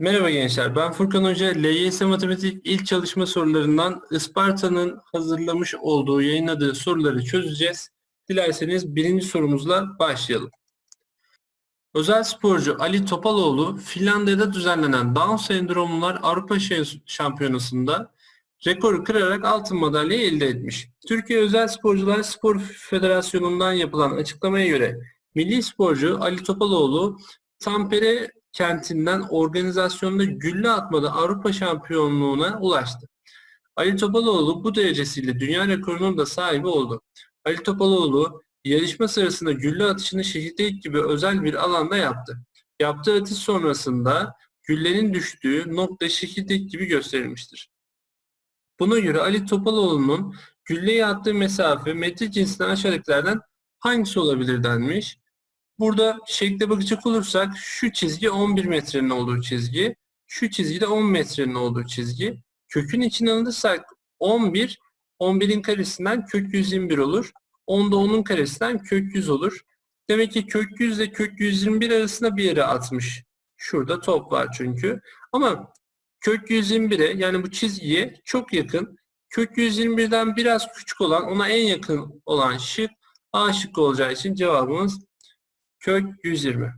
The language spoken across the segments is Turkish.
Merhaba gençler, ben Furkan Hoca. LYS Matematik ilk çalışma sorularından Isparta'nın hazırlamış olduğu, yayınladığı soruları çözeceğiz. Dilerseniz birinci sorumuzla başlayalım. Özel sporcu Ali Topaloğlu, Finlandiya'da düzenlenen Down sendromlular Avrupa Şampiyonası'nda rekoru kırarak altın madalya elde etmiş. Türkiye Özel Sporcular Spor Federasyonu'ndan yapılan açıklamaya göre milli sporcu Ali Topaloğlu Tampere kentinden organizasyonda gülle atmada Avrupa şampiyonluğuna ulaştı. Ali Topaloğlu bu derecesiyle dünya rekorunun da sahibi oldu. Ali Topaloğlu yarışma sırasında gülle atışını şehitlik gibi özel bir alanda yaptı. Yaptığı atış sonrasında güllenin düştüğü nokta şehitlik gibi gösterilmiştir. Buna göre Ali Topaloğlu'nun gülleye attığı mesafe metre cinsinden aşağıdakilerden hangisi olabilir denmiş. Burada şekle bakacak olursak şu çizgi 11 metrenin olduğu çizgi, şu çizgi de 10 metrenin olduğu çizgi. Kökün içine alırsak 11, 11'in karesinden kök 121 olur. 10 da 10'un karesinden kök 100 olur. Demek ki kök 100 ile kök 121 arasında bir yere atmış. Şurada top var çünkü. Ama kök 121'e yani bu çizgiye çok yakın. Kök 121'den biraz küçük olan ona en yakın olan şık A şıkkı olacağı için cevabımız kök 120.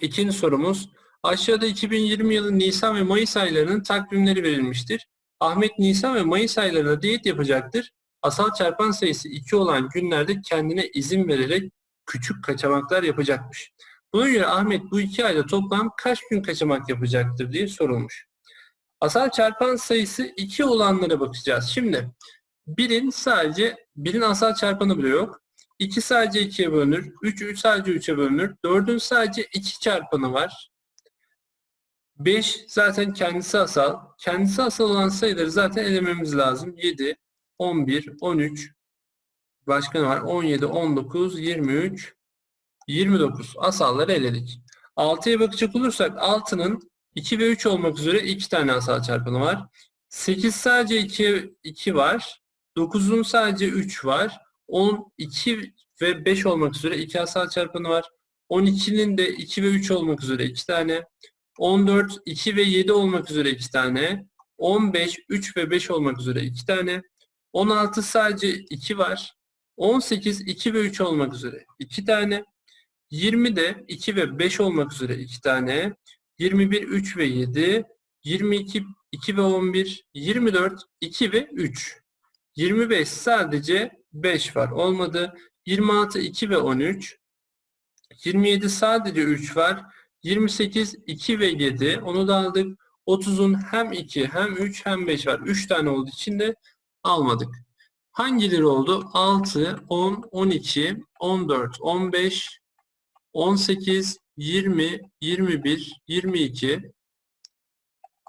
İkinci sorumuz. Aşağıda 2020 yılı Nisan ve Mayıs aylarının takvimleri verilmiştir. Ahmet Nisan ve Mayıs aylarında diyet yapacaktır. Asal çarpan sayısı 2 olan günlerde kendine izin vererek küçük kaçamaklar yapacakmış. Buna göre Ahmet bu iki ayda toplam kaç gün kaçamak yapacaktır diye sorulmuş. Asal çarpan sayısı 2 olanlara bakacağız. Şimdi birin sadece birin asal çarpanı bile yok. 2 sadece 2'ye bölünür. 3, 3 sadece 3'e bölünür. 4'ün sadece 2 çarpanı var. 5 zaten kendisi asal. Kendisi asal olan sayıları zaten elememiz lazım. 7, 11, 13, başka ne var? 17, 19, 23, 29. Asalları eledik. 6'ya bakacak olursak 6'nın 2 ve 3 olmak üzere 2 tane asal çarpanı var. 8 sadece 2, 2 var. 9'un sadece 3 var. 10, 2 ve 5 olmak üzere 2 asal çarpanı var. 12'nin de 2 ve 3 olmak üzere 2 tane. 14, 2 ve 7 olmak üzere 2 tane. 15, 3 ve 5 olmak üzere 2 tane. 16 sadece 2 var. 18, 2 ve 3 olmak üzere 2 tane. 20 de 2 ve 5 olmak üzere 2 tane. 21, 3 ve 7. 22, 2 ve 11. 24, 2 ve 3. 25 sadece 5 var. Olmadı. 26, 2 ve 13. 27 sadece 3 var. 28, 2 ve 7. Onu da aldık. 30'un hem 2 hem 3 hem 5 var. 3 tane olduğu için de almadık. Hangileri oldu? 6, 10, 12, 14, 15, 18, 20, 21, 22,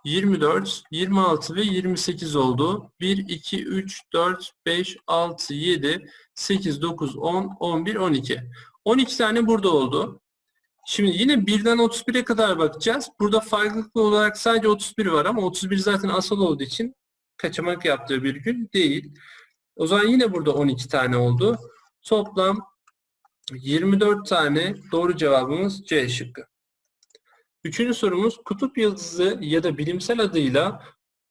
24, 26 ve 28 oldu. 1, 2, 3, 4, 5, 6, 7, 8, 9, 10, 11, 12. 12 tane burada oldu. Şimdi yine 1'den 31'e kadar bakacağız. Burada farklılıklı olarak sadece 31 var ama 31 zaten asal olduğu için kaçamak yaptığı bir gün değil. O zaman yine burada 12 tane oldu. Toplam 24 tane doğru cevabımız C şıkkı. Üçüncü sorumuz kutup yıldızı ya da bilimsel adıyla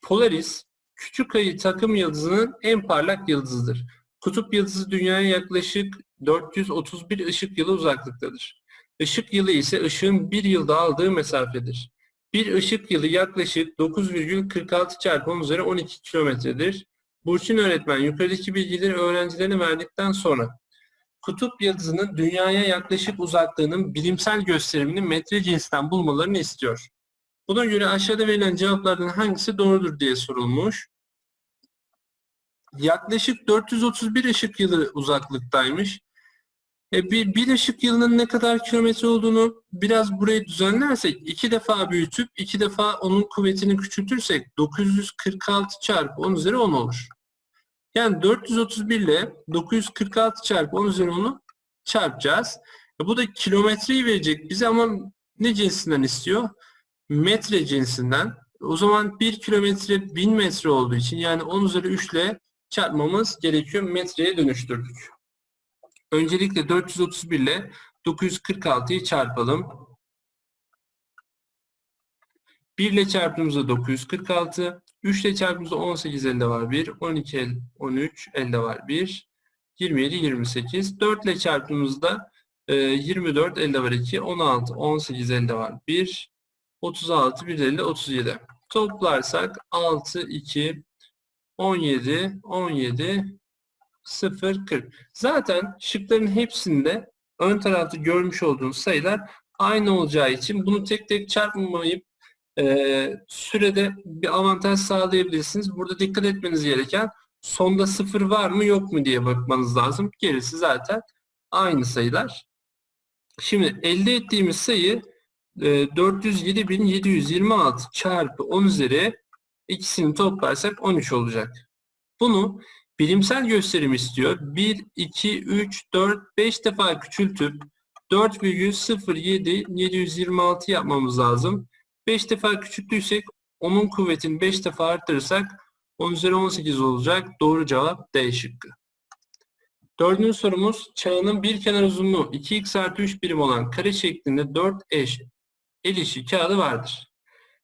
Polaris küçük ayı takım yıldızının en parlak yıldızıdır. Kutup yıldızı dünyaya yaklaşık 431 ışık yılı uzaklıktadır. Işık yılı ise ışığın bir yılda aldığı mesafedir. Bir ışık yılı yaklaşık 9,46 çarpı 10 üzeri 12 kilometredir. Burçin öğretmen yukarıdaki bilgileri öğrencilerine verdikten sonra kutup yıldızının dünyaya yaklaşık uzaklığının bilimsel gösterimini metre cinsinden bulmalarını istiyor. Buna göre aşağıda verilen cevaplardan hangisi doğrudur diye sorulmuş. Yaklaşık 431 ışık yılı uzaklıktaymış. E, bir, bir ışık yılının ne kadar kilometre olduğunu biraz burayı düzenlersek iki defa büyütüp iki defa onun kuvvetini küçültürsek 946 çarpı 10 üzeri 10 olur. Yani 431 ile 946 çarpı 10 üzeri 10'u çarpacağız. E, bu da kilometreyi verecek bize ama ne cinsinden istiyor? Metre cinsinden. O zaman 1 kilometre 1000 metre olduğu için yani 10 üzeri 3 ile çarpmamız gerekiyor. Metreye dönüştürdük. Öncelikle 431 ile 946'yı çarpalım. 1 ile çarptığımızda 946. 3 ile çarptığımızda 18 elde var 1. 12 el, 13 elde var 1. 27 28. 4 ile çarptığımızda e, 24 elde var 2. 16 18 elde var 1. 36 1 elde 37. Toplarsak 6 2 17 17 0 40. Zaten şıkların hepsinde ön tarafta görmüş olduğunuz sayılar aynı olacağı için bunu tek tek çarpmayıp e, sürede bir avantaj sağlayabilirsiniz. Burada dikkat etmeniz gereken sonda sıfır var mı yok mu diye bakmanız lazım. Gerisi zaten aynı sayılar. Şimdi elde ettiğimiz sayı e, 407.726 çarpı 10 üzeri ikisini toplarsak 13 olacak. Bunu bilimsel gösterim istiyor. 1, 2, 3, 4, 5 defa küçültüp 4,07 yapmamız lazım. 5 defa küçülttüysek onun kuvvetini 5 defa arttırırsak 10 üzeri 18 olacak. Doğru cevap D şıkkı. Dördüncü sorumuz çağının bir kenar uzunluğu 2x artı 3 birim olan kare şeklinde 4 eş el işi kağıdı vardır.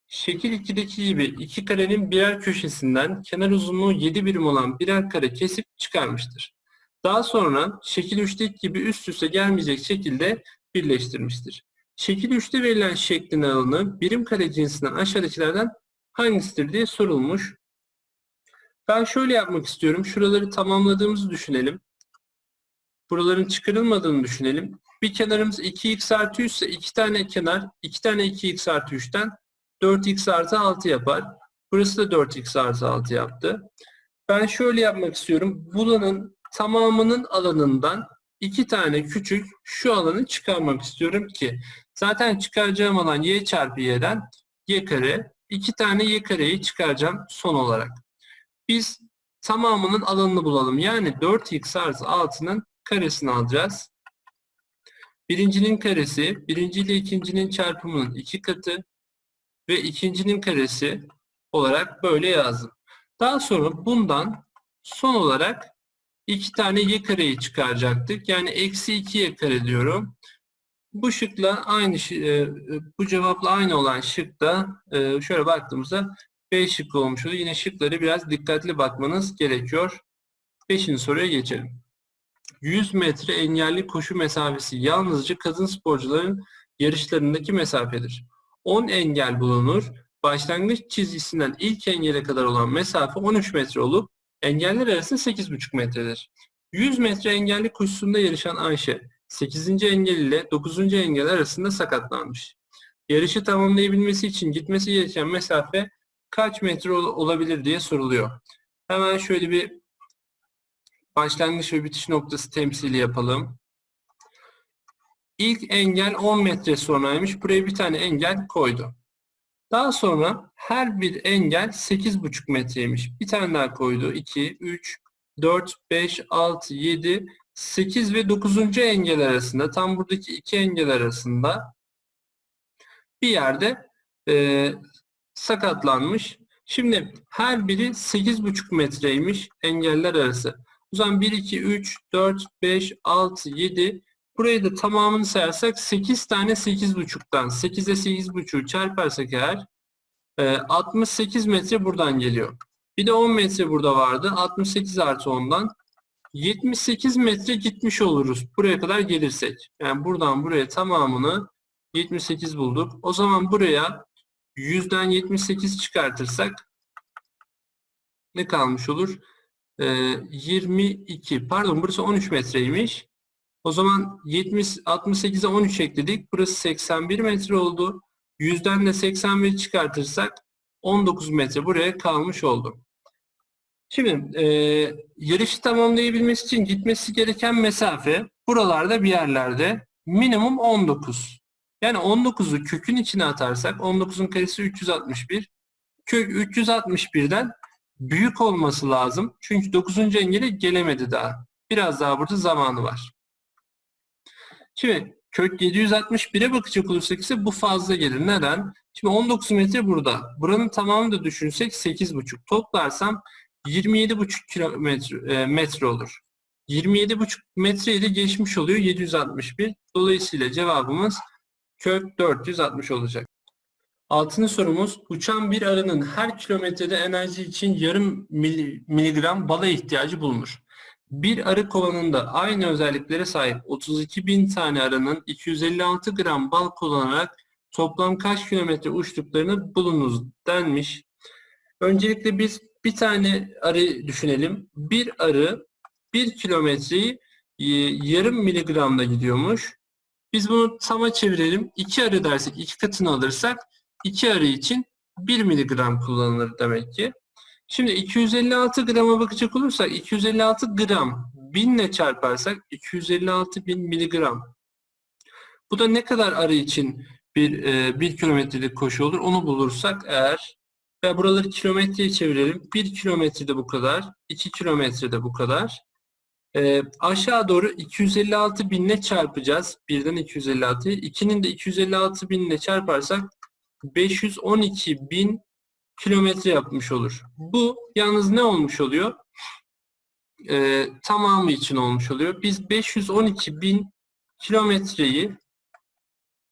Şekil 2'deki gibi iki karenin birer köşesinden kenar uzunluğu 7 birim olan birer kare kesip çıkarmıştır. Daha sonra şekil 3'teki gibi üst üste gelmeyecek şekilde birleştirmiştir. Şekil 3'te verilen şeklin alanı birim kare cinsinden aşağıdakilerden hangisidir diye sorulmuş. Ben şöyle yapmak istiyorum. Şuraları tamamladığımızı düşünelim. Buraların çıkarılmadığını düşünelim. Bir kenarımız 2x artı 3 ise iki tane kenar 2 tane 2x artı 3'ten 4x artı 6 yapar. Burası da 4x artı 6 yaptı. Ben şöyle yapmak istiyorum. Buranın tamamının alanından iki tane küçük şu alanı çıkarmak istiyorum ki zaten çıkaracağım alan y çarpı y'den y kare. iki tane y kareyi çıkaracağım son olarak. Biz tamamının alanını bulalım. Yani 4x artı 6'nın karesini alacağız. Birincinin karesi, birinci ile ikincinin çarpımının iki katı ve ikincinin karesi olarak böyle yazdım. Daha sonra bundan son olarak iki tane y kareyi çıkaracaktık. Yani eksi 2 y kare diyorum. Bu şıkla aynı e, bu cevapla aynı olan şıkta e, şöyle baktığımızda B şıkkı olmuş oluyor. Yine şıkları biraz dikkatli bakmanız gerekiyor. Beşinci soruya geçelim. 100 metre engelli koşu mesafesi yalnızca kadın sporcuların yarışlarındaki mesafedir. 10 engel bulunur. Başlangıç çizgisinden ilk engele kadar olan mesafe 13 metre olup engeller arası 8,5 metredir. 100 metre engelli koşusunda yarışan Ayşe 8. engel ile 9. engel arasında sakatlanmış. Yarışı tamamlayabilmesi için gitmesi gereken mesafe kaç metre olabilir diye soruluyor. Hemen şöyle bir başlangıç ve bitiş noktası temsili yapalım. İlk engel 10 metre sonraymış. Buraya bir tane engel koydu. Daha sonra her bir engel 8,5 metreymiş. Bir tane daha koydu. 2, 3, 4, 5, 6, 7, 8 ve 9. engel arasında tam buradaki iki engel arasında bir yerde e, sakatlanmış. Şimdi her biri 8,5 metreymiş engeller arası. O zaman 1, 2, 3, 4, 5, 6, 7 burayı da tamamını sayarsak 8 tane 8,5'tan 8'e 8,5'u çarparsak eğer 68 metre buradan geliyor. Bir de 10 metre burada vardı. 68 artı 10'dan 78 metre gitmiş oluruz buraya kadar gelirsek. Yani buradan buraya tamamını 78 bulduk. O zaman buraya 100'den 78 çıkartırsak ne kalmış olur? Ee, 22 pardon burası 13 metreymiş. O zaman 70 68'e 13 ekledik. Burası 81 metre oldu. 100'den de 81 çıkartırsak 19 metre buraya kalmış oldu. Şimdi e, yarışı tamamlayabilmesi için gitmesi gereken mesafe buralarda bir yerlerde minimum 19. Yani 19'u kökün içine atarsak 19'un karesi 361. Kök 361'den büyük olması lazım. Çünkü 9. engele gelemedi daha. Biraz daha burada zamanı var. Şimdi kök 761'e bakacak olursak ise bu fazla gelir. Neden? Şimdi 19 metre burada. Buranın tamamını da düşünsek 8,5. Toplarsam 27,5 kilometre e, metre olur. 27,5 metre ile geçmiş oluyor 761. Dolayısıyla cevabımız kök 460 olacak. Altıncı sorumuz uçan bir arının her kilometrede enerji için yarım mili- miligram bala ihtiyacı bulunur. Bir arı kovanında aynı özelliklere sahip 32 bin tane arının 256 gram bal kullanarak toplam kaç kilometre uçtuklarını bulunuz denmiş. Öncelikle biz bir tane arı düşünelim. Bir arı bir kilometreyi e, yarım miligramda gidiyormuş. Biz bunu tama çevirelim. İki arı dersek iki katını alırsak iki arı için 1 miligram kullanılır demek ki. Şimdi 256 grama bakacak olursak 256 gram 1000 ile çarparsak 256 bin miligram. Bu da ne kadar arı için bir, e, bir kilometrelik koşu olur onu bulursak eğer ve buraları kilometreye çevirelim. 1 kilometrede bu kadar, 2 kilometrede bu kadar. E, aşağı doğru 256 binle çarpacağız. Birden 256'yı. 2'nin de 256 binle çarparsak 512 bin kilometre yapmış olur. Bu yalnız ne olmuş oluyor? Ee, tamamı için olmuş oluyor. Biz 512 bin kilometreyi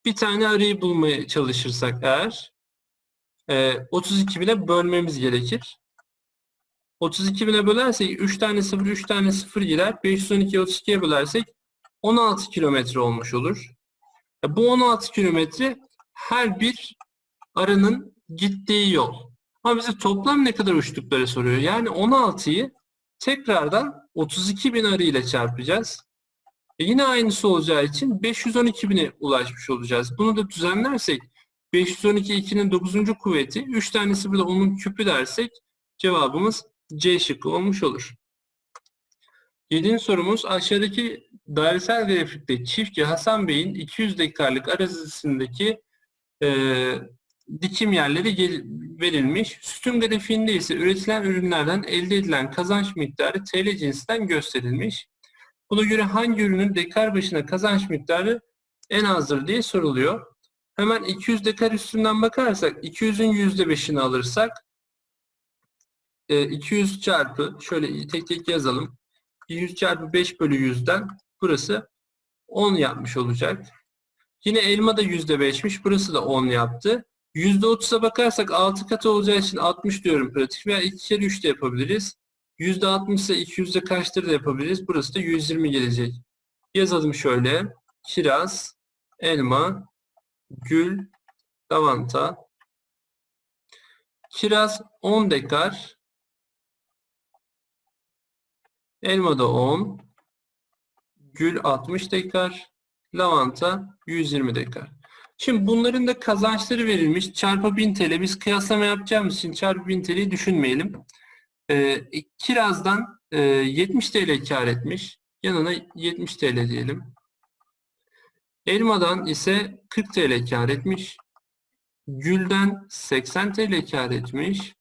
bir tane arayı bulmaya çalışırsak eğer e, 32 bine bölmemiz gerekir. 32 bine bölersek 3 tane 0 3 tane 0 girer. 512'yi 32'ye bölersek 16 kilometre olmuş olur. E, bu 16 kilometre her bir arının gittiği yol. Ama bize toplam ne kadar uçtukları soruyor. Yani 16'yı tekrardan 32 bin arı ile çarpacağız. E yine aynısı olacağı için 512 bine ulaşmış olacağız. Bunu da düzenlersek 512 2'nin 9. kuvveti 3 tanesi burada onun küpü dersek cevabımız C şıkkı olmuş olur. Yedinci sorumuz aşağıdaki dairesel grafikte çiftçi Hasan Bey'in 200 dekkarlık arazisindeki e, dikim yerleri verilmiş. Sütun grafiğinde ise üretilen ürünlerden elde edilen kazanç miktarı TL cinsinden gösterilmiş. Buna göre hangi ürünün dekar başına kazanç miktarı en azdır diye soruluyor. Hemen 200 dekar üstünden bakarsak 200'ün %5'ini alırsak e, 200 çarpı şöyle tek tek yazalım. 100 çarpı 5 bölü 100'den burası 10 yapmış olacak. Yine elma da %5'miş. Burası da 10 yaptı. %30'a bakarsak 6 katı olacağı için 60 diyorum pratik veya 2 kere 3 de yapabiliriz. %60 ise 200'de kaçtır da yapabiliriz. Burası da 120 gelecek. Yazalım şöyle. Kiraz, elma, gül, lavanta. Kiraz 10 dekar. Elma da 10. Gül 60 dekar. Lavanta 120 dekar. Şimdi bunların da kazançları verilmiş. Çarpı 1000 TL. Biz kıyaslama yapacağımız için çarpı 1000 TL'yi düşünmeyelim. Ee, kirazdan e, 70 TL kar etmiş. Yanına 70 TL diyelim. Elmadan ise 40 TL kar etmiş. Gülden 80 TL kar etmiş.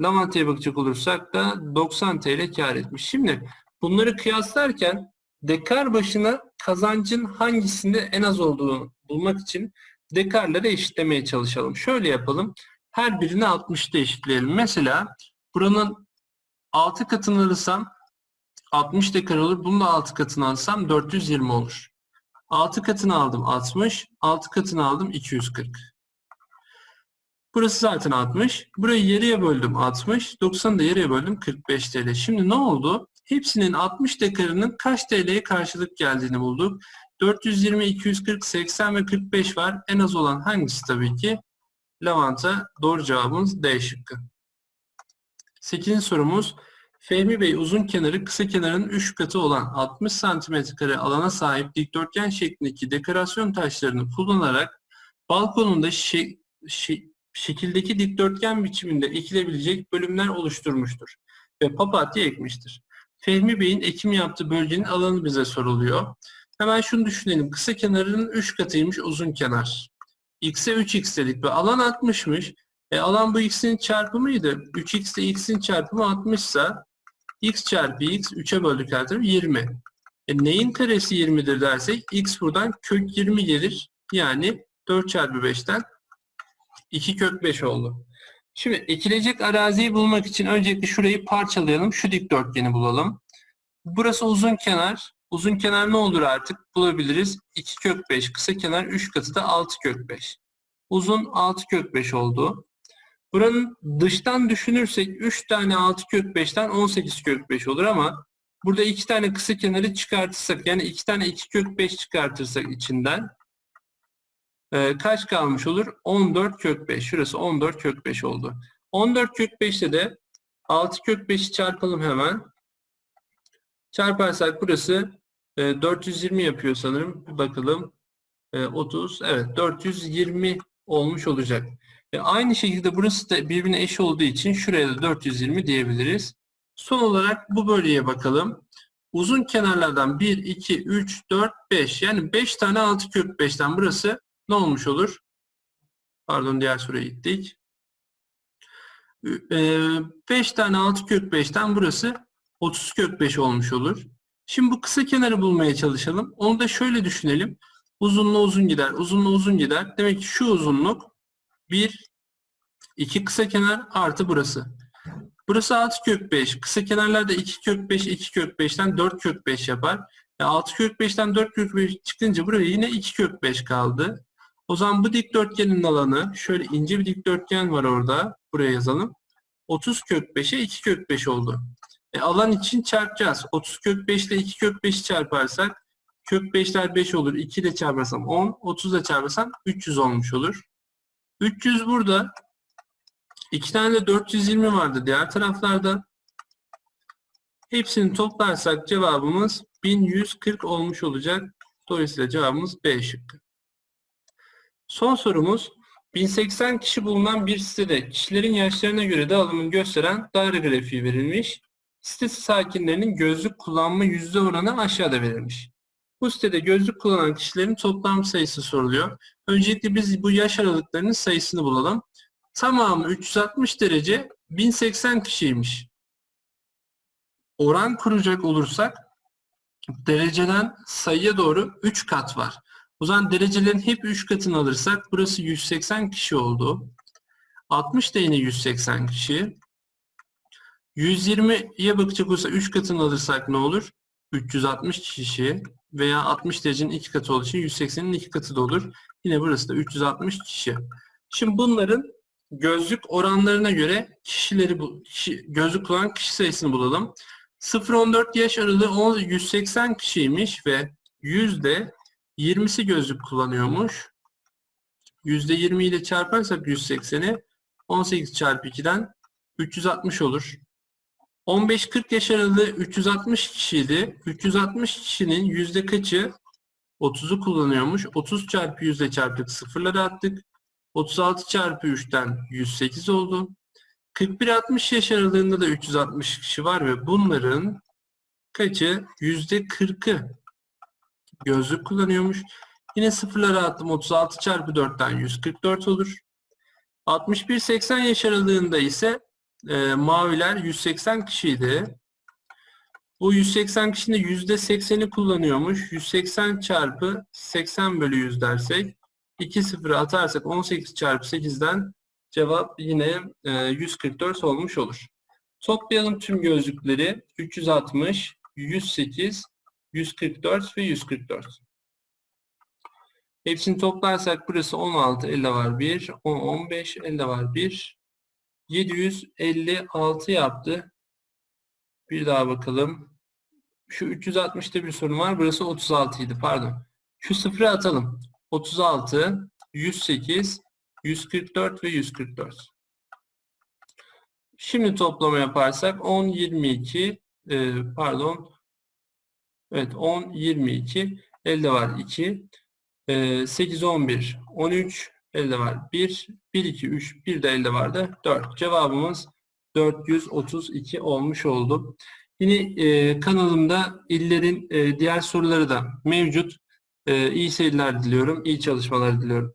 Lavantaya bakacak olursak da 90 TL kar etmiş. Şimdi bunları kıyaslarken dekar başına kazancın hangisinde en az olduğunu bulmak için dekarları eşitlemeye çalışalım. Şöyle yapalım. Her birini 60'da eşitleyelim. Mesela buranın 6 katını alırsam 60 dekar olur. Bunun da 6 katını alsam 420 olur. 6 katını aldım 60. 6 katını aldım 240. Burası zaten 60. Burayı yarıya böldüm 60. 90'ı da yarıya böldüm 45 TL. Şimdi ne oldu? Hepsinin 60 dekarının kaç TL'ye karşılık geldiğini bulduk. 420, 240, 80 ve 45 var. En az olan hangisi tabii ki? Lavanta. Doğru cevabımız D şıkkı. 8. sorumuz. Fehmi Bey uzun kenarı kısa kenarın 3 katı olan 60 cm kare alana sahip dikdörtgen şeklindeki dekorasyon taşlarını kullanarak balkonunda şe- şe- şekildeki dikdörtgen biçiminde ekilebilecek bölümler oluşturmuştur ve papatya ekmiştir. Fehmi Bey'in ekim yaptığı bölgenin alanı bize soruluyor. Hemen şunu düşünelim. Kısa kenarının 3 katıymış uzun kenar. X'e 3x dedik ve alan 60'mış. E alan bu x'in çarpımıydı. 3x ile x'in çarpımı 60 ise x çarpı x 3'e böldük her tarafı 20. E neyin karesi 20'dir dersek x buradan kök 20 gelir. Yani 4 çarpı 5'ten 2 kök 5 oldu. Şimdi ekilecek araziyi bulmak için öncelikle şurayı parçalayalım. Şu dikdörtgeni bulalım. Burası uzun kenar. Uzun kenar ne olur artık? Bulabiliriz. 2 kök 5. Kısa kenar 3 katı da 6 kök 5. Uzun 6 kök 5 oldu. Buranın dıştan düşünürsek 3 tane 6 kök 5'ten 18 kök 5 olur ama burada 2 tane kısa kenarı çıkartırsak yani 2 tane 2 kök 5 çıkartırsak içinden e, kaç kalmış olur? 14 kök 5. Şurası 14 kök 5 oldu. 14 kök 5'te de 6 kök 5'i çarpalım hemen. Çarparsak burası e, 420 yapıyor sanırım. Bir bakalım. E, 30. Evet 420 olmuş olacak. E, aynı şekilde burası da birbirine eş olduğu için şuraya da 420 diyebiliriz. Son olarak bu bölgeye bakalım. Uzun kenarlardan 1, 2, 3, 4, 5. Yani 5 tane 6 kök 5'ten burası ne olmuş olur? Pardon diğer soruya gittik. 5 tane 6 kök 5'ten burası 30 kök 5 olmuş olur. Şimdi bu kısa kenarı bulmaya çalışalım. Onu da şöyle düşünelim. Uzunla uzun gider, uzunla uzun gider. Demek ki şu uzunluk 1, 2 kısa kenar artı burası. Burası 6 kök 5. Kısa kenarlarda 2 kök 5, 2 kök 5'ten 4 kök 5 yapar. E 6 kök 5'ten 4 kök 5 çıkınca buraya yine 2 kök 5 kaldı. O zaman bu dikdörtgenin alanı şöyle ince bir dikdörtgen var orada. Buraya yazalım. 30 kök 5'e 2 kök 5 oldu. E, alan için çarpacağız. 30 kök 5 ile 2 kök 5'i çarparsak kök 5'ler 5 olur. 2 ile çarparsam 10. 30 ile çarparsam 300 olmuş olur. 300 burada. 2 tane de 420 vardı diğer taraflarda. Hepsini toplarsak cevabımız 1140 olmuş olacak. Dolayısıyla cevabımız B şıkkı. Son sorumuz 1080 kişi bulunan bir sitede kişilerin yaşlarına göre dağılımını gösteren daire grafiği verilmiş. Site sakinlerinin gözlük kullanma yüzde oranı aşağıda verilmiş. Bu sitede gözlük kullanan kişilerin toplam sayısı soruluyor. Öncelikle biz bu yaş aralıklarının sayısını bulalım. Tamamı 360 derece 1080 kişiymiş. Oran kuracak olursak dereceden sayıya doğru 3 kat var. O zaman derecelerin hep 3 katını alırsak burası 180 kişi oldu. 60 da yine 180 kişi. 120'ye bakacak olursak 3 katını alırsak ne olur? 360 kişi veya 60 derecenin 2 katı olduğu için 180'in 2 katı da olur. Yine burası da 360 kişi. Şimdi bunların gözlük oranlarına göre kişileri bu kişi, gözlük kullanan kişi sayısını bulalım. 0-14 yaş aralığı 180 kişiymiş ve yüzde 20'si gözlük kullanıyormuş. Yüzde 20 ile çarparsak 180'i 18 çarpı 2'den 360 olur. 15-40 yaş aralığı 360 kişiydi. 360 kişinin yüzde kaçı 30'u kullanıyormuş. 30 çarpı yüzde çarptık sıfırları attık. 36 çarpı 3'ten 108 oldu. 41-60 yaş aralığında da 360 kişi var ve bunların kaçı yüzde 40'ı gözlük kullanıyormuş. Yine sıfırları attım. 36 çarpı 4'ten 144 olur. 61-80 yaş aralığında ise e, maviler 180 kişiydi. Bu 180 kişinin %80'i kullanıyormuş. 180 çarpı 80 bölü 100 dersek 2 sıfırı atarsak 18 çarpı 8'den cevap yine e, 144 olmuş olur. Toplayalım tüm gözlükleri. 360, 108, 144 ve 144. Hepsini toplarsak burası 16, elde var 1, 10, 15, elde var 1. 756 yaptı. Bir daha bakalım. Şu 360'ta bir sorun var. Burası 36 idi. Pardon. Şu sıfırı atalım. 36, 108, 144 ve 144. Şimdi toplama yaparsak 10, 22, e, pardon, evet 10, 22, elde var 2, e, 8, 11, 13, elde var 1, 1, 2, 3, bir de elde vardı 4. Cevabımız 432 olmuş oldu. Yine e, kanalımda illerin e, diğer soruları da mevcut. E, iyi seyirler diliyorum, iyi çalışmalar diliyorum.